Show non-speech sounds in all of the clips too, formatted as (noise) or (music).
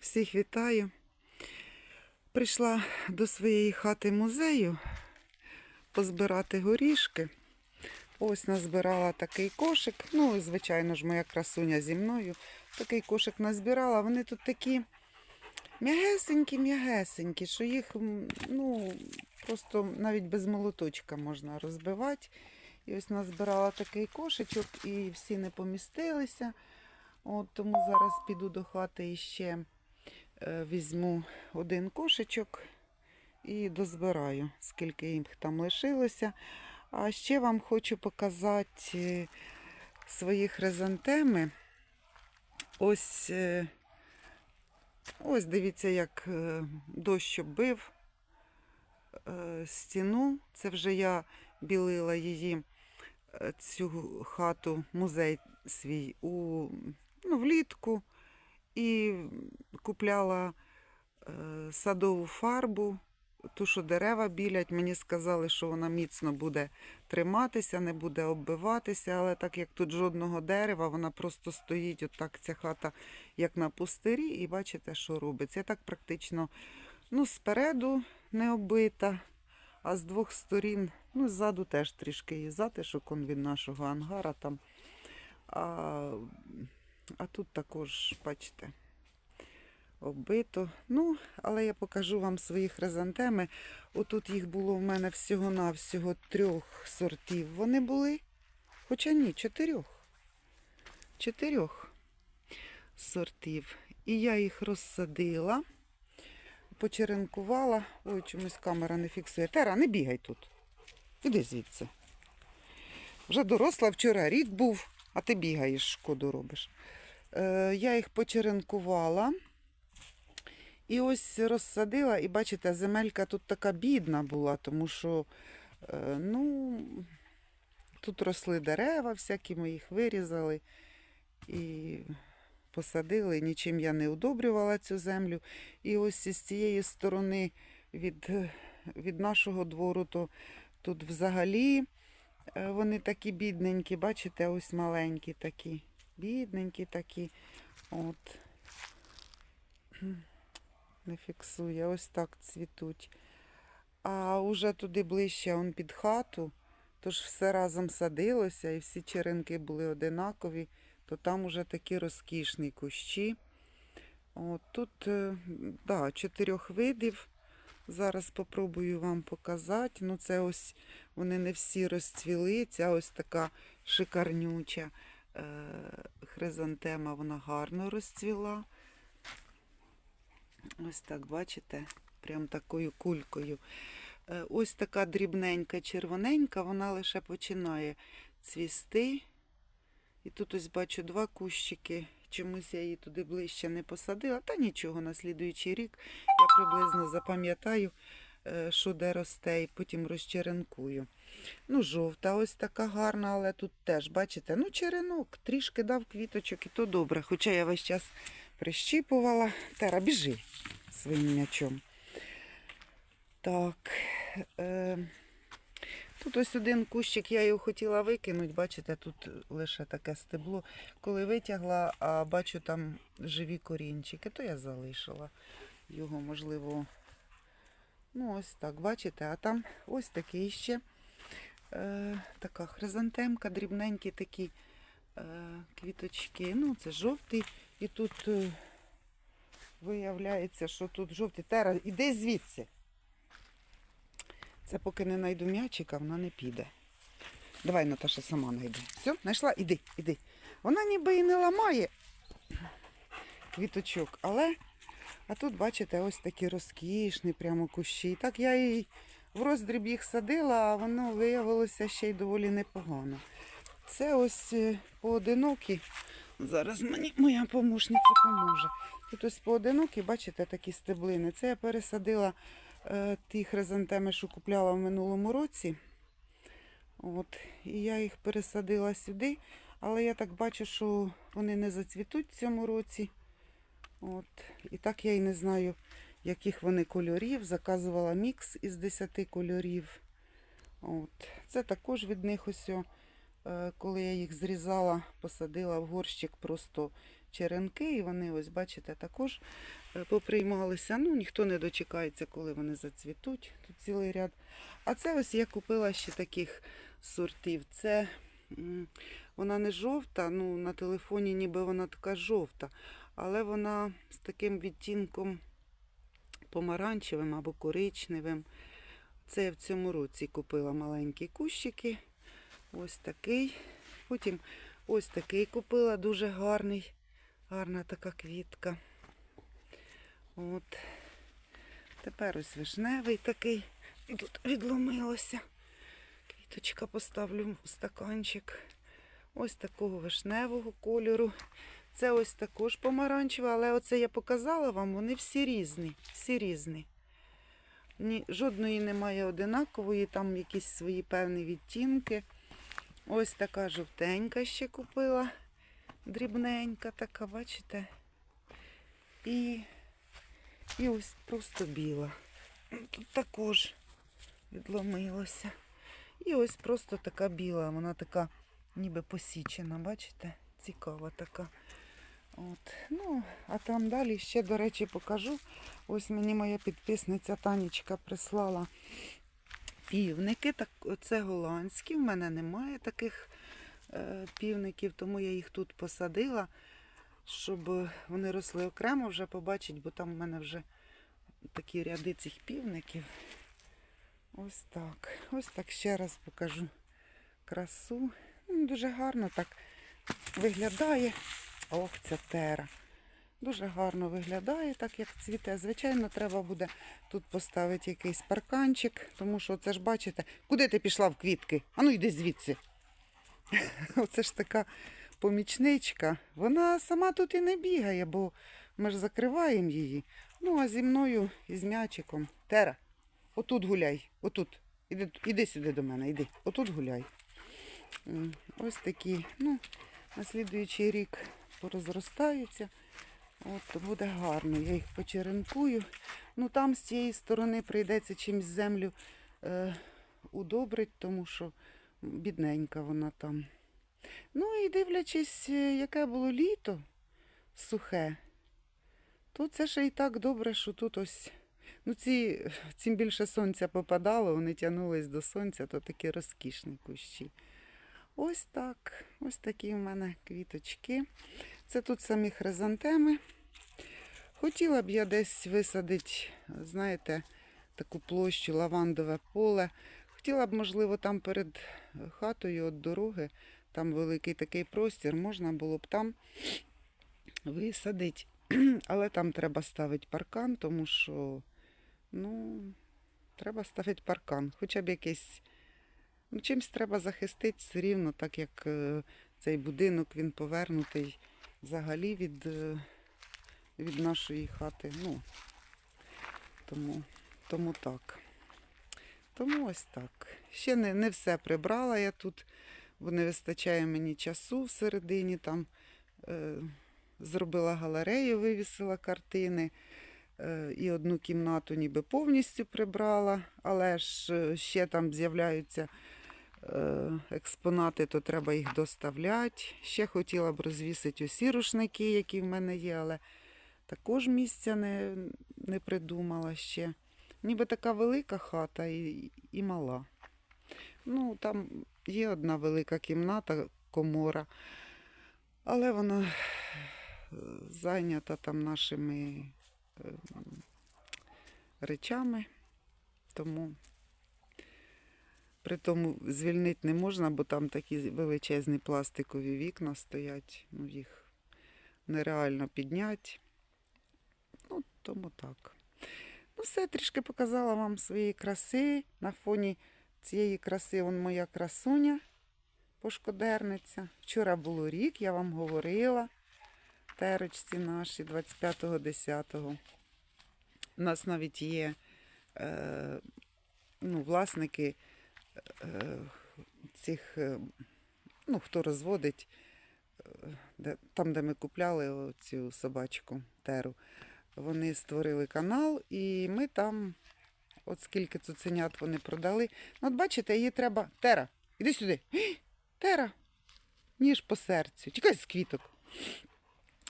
Всіх вітаю. Прийшла до своєї хати музею позбирати горішки. Ось назбирала такий кошик. Ну, звичайно ж, моя красуня зі мною. Такий кошик назбирала. Вони тут такі м'ягесенькі, м'ягесенькі, що їх ну, просто навіть без молоточка можна розбивати. І ось назбирала такий кошечок, і всі не помістилися. От, тому зараз піду до хати і ще е, візьму один кошечок і дозбираю, скільки їх там лишилося. А ще вам хочу показати е, свої хризантеми. Ось, е, ось дивіться, як е, дощ оббив е, стіну. Це вже я білила її, е, цю хату, музей свій у, ну, влітку і купляла е, садову фарбу. Ту, що дерева білять, мені сказали, що вона міцно буде триматися, не буде оббиватися, але так як тут жодного дерева, вона просто стоїть, отак ця хата, як на пустирі, і бачите, що робиться. Я так практично ну, спереду не оббита, а з двох сторін, ну, ззаду теж трішки є затишок он від нашого ангара там. А, а тут також, бачите, оббито. Ну, але я покажу вам свої хризантеми. Отут їх було в мене всього-навсього трьох сортів. Вони були, хоча ні, чотирьох. Чотирьох сортів. І я їх розсадила, почеренкувала. Ой, чомусь камера не фіксує. Тера, не бігай тут. Іди звідси. Вже доросла вчора рік був, а ти бігаєш, шкоду робиш. Е, я їх почеренкувала. І ось розсадила, і бачите, земелька тут така бідна була, тому що е, ну, тут росли дерева, всякі ми їх вирізали і посадили. Нічим я не удобрювала цю землю. І ось із цієї сторони від, від нашого двору, то тут взагалі е, вони такі бідненькі, бачите, ось маленькі такі, бідненькі такі. От не фіксує, ось так цвітуть. А уже туди ближче он під хату, тож все разом садилося і всі черенки були одинакові, то там уже такі розкішні кущі. От тут е, да, чотирьох видів. Зараз спробую вам показати. Ну, це ось вони не всі розцвіли. Ця ось така шикарнюча е, хризантема, вона гарно розцвіла. Ось так, бачите, прям такою кулькою. Е, Ось така дрібненька, червоненька, вона лише починає цвісти. І тут ось бачу два кущики. Чомусь я її туди ближче не посадила. Та нічого, на слідуючий рік я приблизно запам'ятаю, е, що де росте, і потім розчеренкую. Ну, жовта ось така гарна, але тут теж, бачите, ну, черенок, трішки дав квіточок, і то добре. Хоча я весь час прищіпувала. Тера, біжи своїм м'ячом. Так. Е, тут ось один кущик, я його хотіла викинути, бачите, тут лише таке стебло. Коли витягла, а бачу там живі корінчики, то я залишила його, можливо. Ну, ось так, бачите, а там ось такий ще е, така хризантемка, дрібненькі такі е, квіточки. Ну, це жовтий. І тут е, виявляється, що тут жовтий. Тера, іди звідси. Це поки не знайду м'ячика, вона не піде. Давай, Наташа, сама знайде. Все, знайшла? Іди, іди. Вона ніби і не ламає квіточок, але а тут, бачите, ось такі розкішні прямо кущі. Так я і в роздріб їх садила, а воно виявилося ще й доволі непогано. Це ось е, поодинокі. Зараз мені моя помощниця поможе. Тут ось поодинокі, бачите, такі стеблини. Це я пересадила е, ті хризантеми, що купляла в минулому році. От, і я їх пересадила сюди, але я так бачу, що вони не зацвітуть в цьому році. От. І так я і не знаю, яких вони кольорів. Заказувала мікс із 10 кольорів. От. Це також від них ось, о, коли я їх зрізала, посадила в горщик просто черенки, і вони, ось бачите, також е, поприймалися. Ну, ніхто не дочекається, коли вони зацвітуть. Тут цілий ряд. А це ось я купила ще таких сортів. Це вона не жовта, ну на телефоні ніби вона така жовта, але вона з таким відтінком помаранчевим або коричневим. Це я в цьому році купила маленькі кущики. Ось такий. Потім ось такий купила, дуже гарний. Гарна така квітка. От. Тепер ось вишневий такий. І тут відломилося. Квіточка поставлю в стаканчик. Ось такого вишневого кольору. Це ось також помаранчеве, але оце я показала вам, вони всі різні. Всі різні. Ні, жодної немає одинакової, там якісь свої певні відтінки. Ось така жовтенька ще купила. Дрібненька така, бачите? І, і ось просто біла. Тут також відломилося. І ось просто така біла, вона така ніби посічена, бачите? Цікава така. От. Ну, а там далі ще, до речі, покажу. Ось мені моя підписниця Танечка прислала півники. Так, це голландські. В мене немає таких е, півників, тому я їх тут посадила, щоб вони росли окремо вже побачить, бо там в мене вже такі ряди цих півників. Ось так. Ось так ще раз покажу красу. Ну, Дуже гарно так виглядає. Ох, ця тера. Дуже гарно виглядає, так як цвіте. Звичайно, треба буде тут поставити якийсь парканчик, тому що це ж бачите, куди ти пішла в квітки? Ану йди звідси. (laughs) Оце ж така помічничка. Вона сама тут і не бігає, бо ми ж закриваємо її. Ну, а зі мною і з м'ячиком. Тера, отут гуляй, отут. Іди, іди сюди до мене, іди. Отут гуляй. Ось такі. Ну, на слідуючий рік порозростаються. От буде гарно. Я їх почеренкую. Ну там з цієї сторони прийдеться чимось землю е, удобрить, тому що бідненька вона там. Ну і дивлячись, е, яке було літо сухе, то це ще і так добре, що тут ось. Ну, ці, цим більше сонця попадало, вони тягнулись до сонця, то такі розкішні кущі. Ось так. Ось такі в мене квіточки. Це тут самі хризантеми. Хотіла б я десь висадити, знаєте, таку площу лавандове поле. Хотіла б, можливо, там перед хатою від дороги, там великий такий простір, можна було б там висадити. (clears throat) Але там треба ставити паркан, тому що, ну, треба ставити паркан. Хоча б якийсь, ну, чимось треба захистити все рівно, так як е, цей будинок він повернутий взагалі від, е, від нашої хати. Ну, тому, тому так. Тому ось так. Ще не, не все прибрала я тут, бо не вистачає мені часу всередині. Там е, зробила галерею, вивісила картини. Е, і одну кімнату ніби повністю прибрала, але ж е, ще там з'являються експонати, то треба їх доставляти. Ще хотіла б розвісити усі рушники, які в мене є, але також місця не, не придумала ще. Ніби така велика хата і, і мала. Ну, там є одна велика кімната, комора, але вона е, зайнята там нашими е, речами, тому при тому звільнити не можна, бо там такі величезні пластикові вікна стоять, ну їх нереально підняти. Ну, тому так. Ну, все, трішки показала вам своєї краси. На фоні цієї краси он моя красуня пошкодерниця. Вчора було рік, я вам говорила. Терочці наші 25.10. У нас навіть є е, ну, власники цих, е, ну, хто розводить, е, де, там, де ми купляли цю собачку теру. Вони створили канал, і ми там, от скільки цуценят вони продали. Ну, от бачите, її треба. Тера, іди сюди. Тера, ніж по серцю. Тікай з квіток.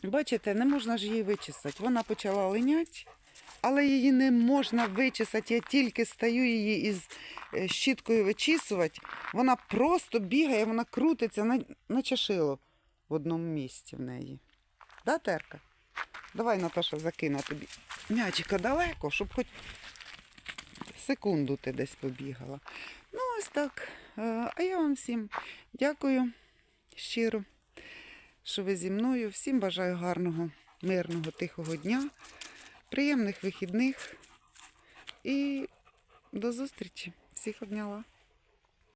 Бачите, не можна ж її вичесати. Вона почала линяти, але її не можна вичесати. Я тільки стаю її із е, щіткою вичісувати. Вона просто бігає, вона крутиться, на- шило в одному місці в неї. Да, Терка? Давай, Наташа, закину тобі м'ячика далеко, щоб хоч секунду ти десь побігала. Ну, ось так. Е, А я вам всім дякую щиро, що ви зі мною. Всім бажаю гарного, мирного, тихого дня, приємних вихідних і до зустрічі. Всіх обняла.